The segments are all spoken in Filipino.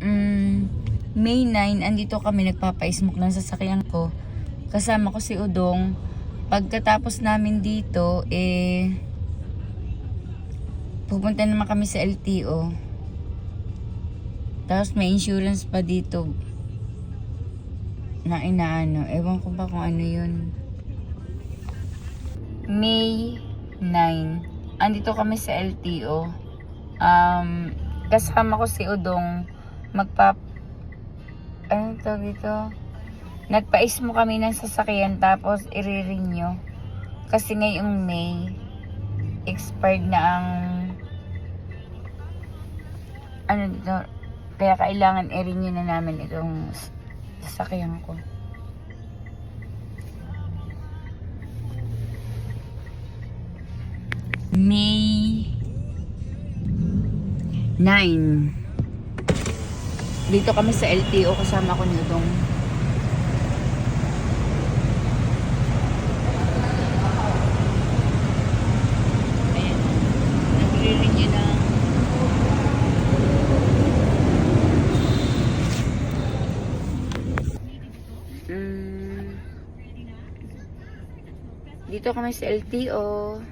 mm, May 9, andito kami nagpapa-smoke ng sasakyan ko. Kasama ko si Udong. Pagkatapos namin dito, eh, pupunta naman kami sa LTO. Tapos may insurance pa dito na inaano. Ewan ko ba kung ano yun. May 9. Andito kami sa LTO. Um, kasama ko si Udong. Magpa... Ano to dito? Nagpais mo kami ng sasakyan tapos i-renew. Kasi ngayong May, expired na ang... Ano dito? Kaya kailangan i-renew na namin itong sasakyan ko. May 9. Dito kami sa LTO kasama ko nitong. Mm. Dito kami sa LTO.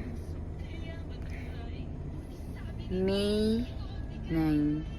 May 9.